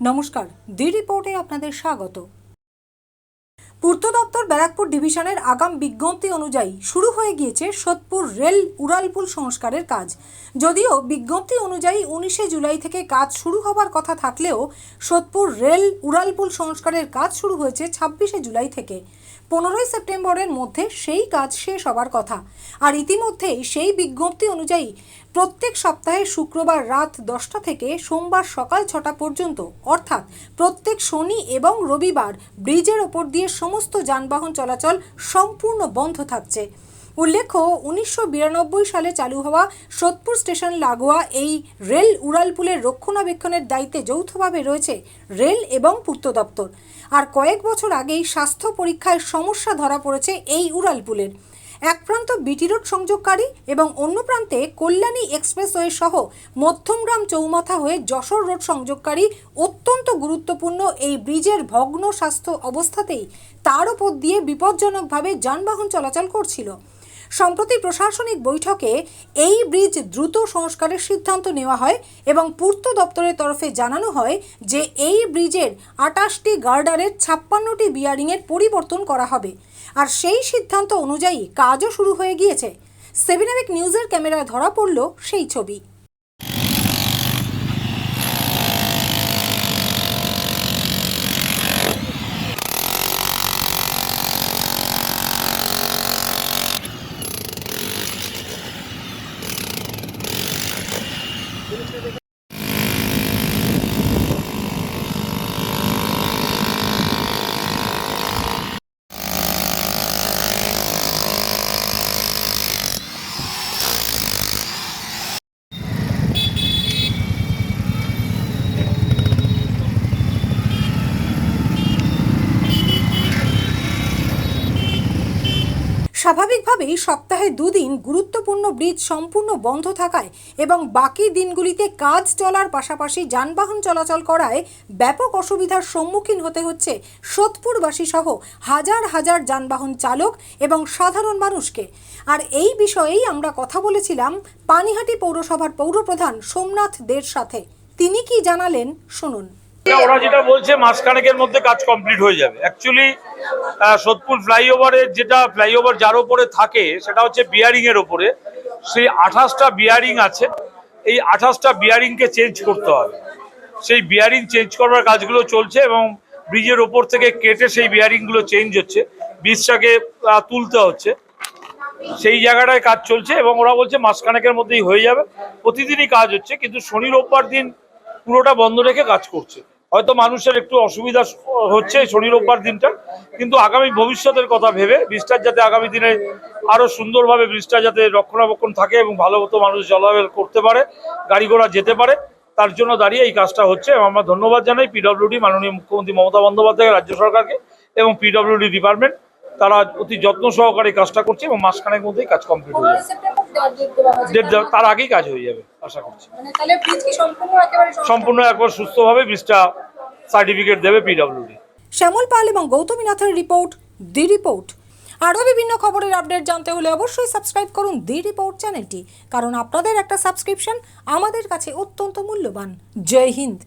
নমস্কার দি রিপোর্টে আপনাদের স্বাগত। পূর্ত দপ্তর ব্যারাকপুর ডিভিশনের আগাম বিজ্ঞপ্তি অনুযায়ী শুরু হয়ে গিয়েছে সোদপুর রেল উড়ালপুল সংস্কারের কাজ। যদিও বিজ্ঞপ্তি অনুযায়ী উনিশে জুলাই থেকে কাজ শুরু হবার কথা থাকলেও সোদপুর রেল উড়ালপুল সংস্কারের কাজ শুরু হয়েছে ছাব্বিশে জুলাই থেকে। পনেরোই সেপ্টেম্বরের মধ্যে সেই কাজ শেষ হবার কথা। আর ইতিমধ্যেই সেই বিজ্ঞপ্তি অনুযায়ী প্রত্যেক সপ্তাহে শুক্রবার রাত দশটা থেকে সোমবার সকাল ছটা পর্যন্ত, অর্থাৎ প্রত্যেক শনি এবং রবিবার ব্রিজের ওপর দিয়ে সমস্ত যানবাহন চলাচল সম্পূর্ণ বন্ধ থাকছে। উল্লেখ্য, উনিশশো বিরানব্বই সালে চালু হওয়া সোদপুর স্টেশন লাগোয়া এই রেল উড়ালপুলের রক্ষণাবেক্ষণের দায়িত্বে যৌথভাবে রয়েছে রেল এবং পূর্ত দপ্তর। আর কয়েক বছর আগেই স্বাস্থ্য পরীক্ষায় সমস্যা ধরা পড়েছে এই উড়ালপুলের। এক প্রান্ত বিটি রোড সংযোগকারী এবং অন্য প্রান্তে কল্যাণী এক্সপ্রেসওয়ে সহ মধ্যমগ্রাম চৌমাথা হয়ে যশোর রোড সংযোগকারী অত্যন্ত গুরুত্বপূর্ণ এই ব্রিজের ভগ্ন স্বাস্থ্য অবস্থাতেই তার ওপর দিয়ে বিপজ্জনকভাবে যানবাহন চলাচল করছিল। সম্প্রতি প্রশাসনিক বৈঠকে এই ব্রিজ দ্রুত সংস্কারের সিদ্ধান্ত নেওয়া হয় এবং পূর্ত দপ্তরের তরফে জানানো হয় যে এই ব্রিজের আটাশটি গার্ডারের ছাপ্পান্নটি বিয়ারিংয়ের পরিবর্তন করা হবে। আর সেই সিদ্ধান্ত অনুযায়ী কাজও শুরু হয়ে গিয়েছে। সেভেন নিউজের ক্যামেরায় ধরা পড়ল সেই ছবি। স্বাভাবিকভাবেই সপ্তাহে দুদিন গুরুত্বপূর্ণ ব্রিজ সম্পূর্ণ বন্ধ থাকায় এবং বাকি দিনগুলিতে কাজ চলার পাশাপাশি যানবাহন চলাচল করায় ব্যাপক অসুবিধার সম্মুখীন হতে হচ্ছে সোদপুরবাসী সহ হাজার হাজার যানবাহন চালক এবং সাধারণ মানুষকে। আর এই বিষয়েই আমরা কথা বলেছিলাম পানিহাটি পৌরসভার পৌরপ্রধান সোমনাথ দের সাথে। তিনি কি জানালেন? শুনুন। ওরা যেটা বলছে, মাসখানেকের মধ্যে কাজ কমপ্লিট হয়ে যাবে। অ্যাকচুয়ালি সোদপুর ফ্লাইওভারের যেটা ফ্লাইওভার যার ওপরে থাকে, সেটা হচ্ছে বিয়ারিং এর ওপরে। সেই আঠাশটা বিয়ারিং আছে। এই আঠাশটা বিয়ারিংকে চেঞ্জ করতে হবে। সেই বিয়ারিং চেঞ্জ করবার কাজগুলো চলছে এবং ব্রিজের ওপর থেকে কেটে সেই বিয়ারিংগুলো চেঞ্জ হচ্ছে। ব্রিজটাকে তুলতে হচ্ছে। সেই জায়গাটায় কাজ চলছে এবং ওরা বলছে মাসখানেকের মধ্যেই হয়ে যাবে। প্রতিদিনই কাজ হচ্ছে, কিন্তু শনি রোববার দিন পুরোটা বন্ধ রেখে কাজ করছে। হয়তো মানুষের একটু অসুবিধা হচ্ছে শনি রোববার দিনটা, কিন্তু আগামী ভবিষ্যতের কথা ভেবে ব্রিজটার যাতে আগামী দিনে আরও সুন্দরভাবে ব্রিজটা যাতে রক্ষণাবেক্ষণ থাকে এবং ভালো মতো মানুষ চলাচল করতে পারে, গাড়ি ঘোড়া যেতে পারে, তার জন্য দাঁড়িয়ে এই কাজটা হচ্ছে। এবং আমরা ধন্যবাদ জানাই পিডব্লিউডি, মাননীয় মুখ্যমন্ত্রী মমতা বন্দ্যোপাধ্যায়, রাজ্য সরকারকে এবং পিডব্লিউডি ডিপার্টমেন্ট। তারা অতি যত্ন সহকারে কাজটা করছে এবং মাসখানেক মধ্যেই কাজ কমপ্লিট হয়ে ডেট দেওয়া তার আগেই কাজ হয়ে যাবে আশা করছি। মানে সম্পূর্ণ একেবারে সংস্কার? সম্পূর্ণ একবার সুস্থভাবে ব্রিজটা সার্টিফিকেট দেবে পিডব্লিউডি শ্যামল পাল এবং গৌতমী নাথের রিপোর্ট দি রিপোর্ট আরও বিভিন্ন খবরের আপডেট জানতে হলে অবশ্যই সাবস্ক্রাইব করুন দি রিপোর্ট চ্যানেলটি কারণ আপনাদের একটা সাবস্ক্রিপশন আমাদের কাছে অত্যন্ত মূল্যবান। জয় হিন্দ।